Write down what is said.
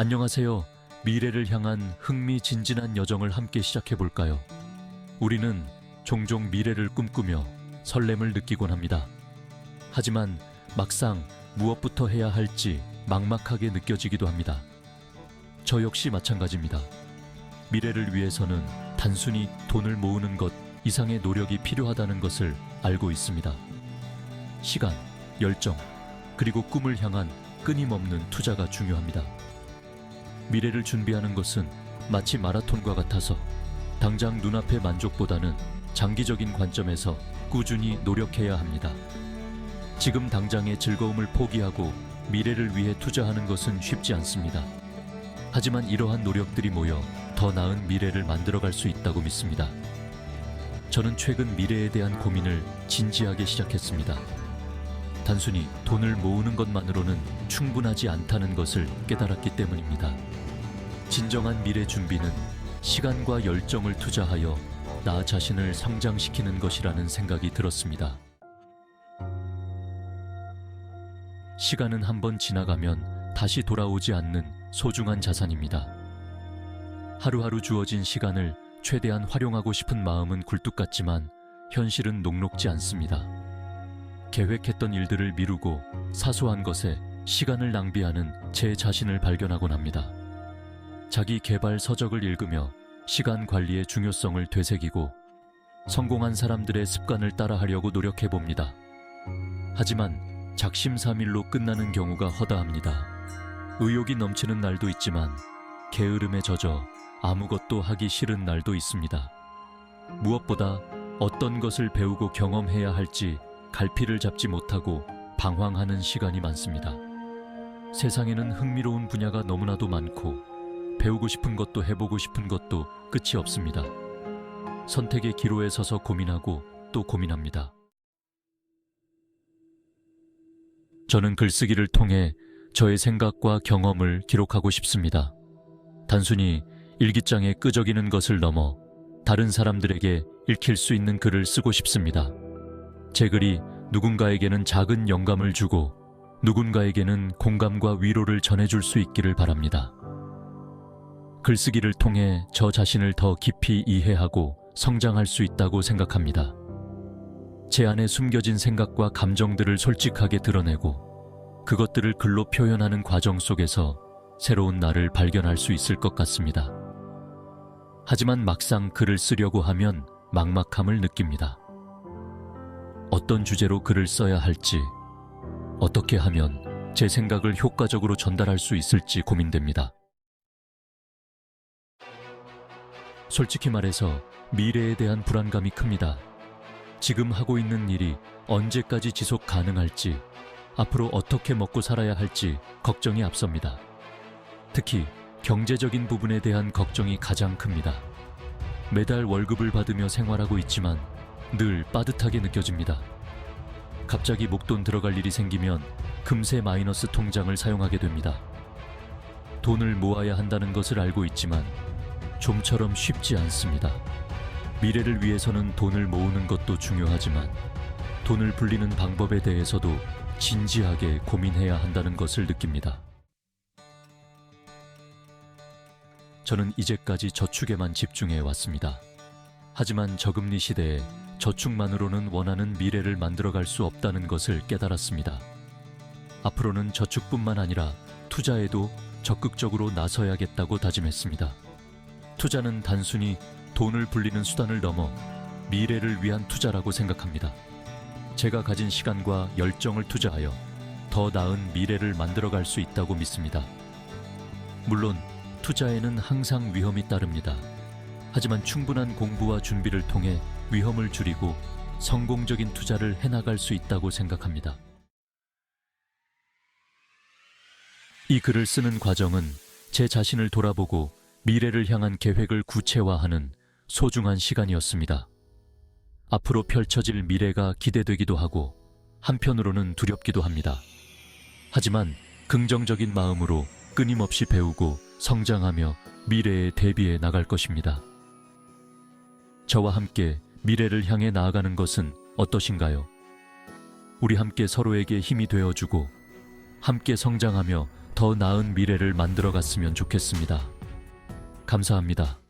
안녕하세요. 미래를 향한 흥미진진한 여정을 함께 시작해 볼까요? 우리는 종종 미래를 꿈꾸며 설렘을 느끼곤 합니다. 하지만 막상 무엇부터 해야 할지 막막하게 느껴지기도 합니다. 저 역시 마찬가지입니다. 미래를 위해서는 단순히 돈을 모으는 것 이상의 노력이 필요하다는 것을 알고 있습니다. 시간, 열정, 그리고 꿈을 향한 끊임없는 투자가 중요합니다. 미래를 준비하는 것은 마치 마라톤과 같아서 당장 눈앞의 만족보다는 장기적인 관점에서 꾸준히 노력해야 합니다. 지금 당장의 즐거움을 포기하고 미래를 위해 투자하는 것은 쉽지 않습니다. 하지만 이러한 노력들이 모여 더 나은 미래를 만들어갈 수 있다고 믿습니다. 저는 최근 미래에 대한 고민을 진지하게 시작했습니다. 단순히 돈을 모으는 것만으로는 충분하지 않다는 것을 깨달았기 때문입니다. 진정한 미래 준비는 시간과 열정을 투자하여 나 자신을 성장시키는 것이라는 생각이 들었습니다. 시간은 한번 지나가면 다시 돌아오지 않는 소중한 자산입니다. 하루하루 주어진 시간을 최대한 활용하고 싶은 마음은 굴뚝 같지만 현실은 녹록지 않습니다. 계획했던 일들을 미루고 사소한 것에 시간을 낭비하는 제 자신을 발견하곤 합니다. 자기 개발 서적을 읽으며 시간 관리의 중요성을 되새기고 성공한 사람들의 습관을 따라하려고 노력해 봅니다. 하지만 작심삼일로 끝나는 경우가 허다합니다. 의욕이 넘치는 날도 있지만 게으름에 젖어 아무것도 하기 싫은 날도 있습니다. 무엇보다 어떤 것을 배우고 경험해야 할지 갈피를 잡지 못하고 방황하는 시간이 많습니다. 세상에는 흥미로운 분야가 너무나도 많고 배우고 싶은 것도 해보고 싶은 것도 끝이 없습니다. 선택의 기로에 서서 고민하고 또 고민합니다. 저는 글쓰기를 통해 저의 생각과 경험을 기록하고 싶습니다. 단순히 일기장에 끄적이는 것을 넘어 다른 사람들에게 읽힐 수 있는 글을 쓰고 싶습니다. 제 글이 누군가에게는 작은 영감을 주고 누군가에게는 공감과 위로를 전해줄 수 있기를 바랍니다. 글쓰기를 통해 저 자신을 더 깊이 이해하고 성장할 수 있다고 생각합니다. 제 안에 숨겨진 생각과 감정들을 솔직하게 드러내고 그것들을 글로 표현하는 과정 속에서 새로운 나를 발견할 수 있을 것 같습니다. 하지만 막상 글을 쓰려고 하면 막막함을 느낍니다. 어떤 주제로 글을 써야 할지, 어떻게 하면 제 생각을 효과적으로 전달할 수 있을지 고민됩니다. 솔직히 말해서 미래에 대한 불안감이 큽니다. 지금 하고 있는 일이 언제까지 지속 가능할지, 앞으로 어떻게 먹고 살아야 할지 걱정이 앞섭니다. 특히 경제적인 부분에 대한 걱정이 가장 큽니다. 매달 월급을 받으며 생활하고 있지만 늘 빠듯하게 느껴집니다. 갑자기 목돈 들어갈 일이 생기면 금세 마이너스 통장을 사용하게 됩니다. 돈을 모아야 한다는 것을 알고 있지만 좀처럼 쉽지 않습니다. 미래를 위해서는 돈을 모으는 것도 중요하지만 돈을 불리는 방법에 대해서도 진지하게 고민해야 한다는 것을 느낍니다. 저는 이제까지 저축에만 집중해 왔습니다. 하지만 저금리 시대에 저축만으로는 원하는 미래를 만들어갈 수 없다는 것을 깨달았습니다. 앞으로는 저축뿐만 아니라 투자에도 적극적으로 나서야겠다고 다짐했습니다. 투자는 단순히 돈을 불리는 수단을 넘어 미래를 위한 투자라고 생각합니다. 제가 가진 시간과 열정을 투자하여 더 나은 미래를 만들어갈 수 있다고 믿습니다. 물론 투자에는 항상 위험이 따릅니다. 하지만 충분한 공부와 준비를 통해 위험을 줄이고 성공적인 투자를 해나갈 수 있다고 생각합니다. 이 글을 쓰는 과정은 제 자신을 돌아보고 미래를 향한 계획을 구체화하는 소중한 시간이었습니다. 앞으로 펼쳐질 미래가 기대되기도 하고 한편으로는 두렵기도 합니다. 하지만 긍정적인 마음으로 끊임없이 배우고 성장하며 미래에 대비해 나갈 것입니다. 저와 함께 미래를 향해 나아가는 것은 어떠신가요? 우리 함께 서로에게 힘이 되어주고 함께 성장하며 더 나은 미래를 만들어 갔으면 좋겠습니다. 감사합니다.